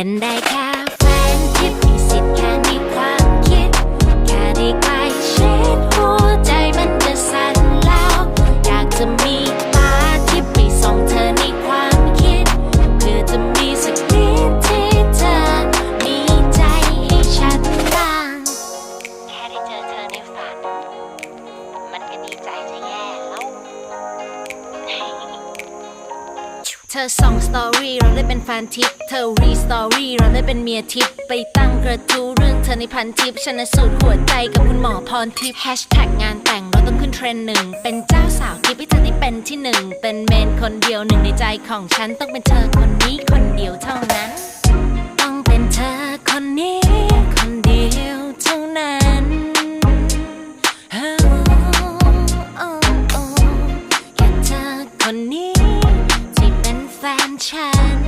เป็นได้แค่ เธอส่องสตอรี่เราได้เป็นแฟนทิป เธอรีสตอรี่เราได้เป็นเมียทิป ไปตั้งกระทู้เรื่องเธอในพันทิปชนะสูตรหัวใจกับคุณหมอพรทิปแฮชแท็กงานแต่งเราต้องขึ้นเทรนหนึ่ง เป็นเจ้าสาวทิปให้เธอได้เป็นที่หนึ่ง เป็นเมนคนเดียวหนึ่งในใจของฉันต้องเป็นเธอคนนี้คนเดียวเท่านั้น ต้องเป็นเธอคนนี้ คนเดียวเท่านั้นคนนี้ child.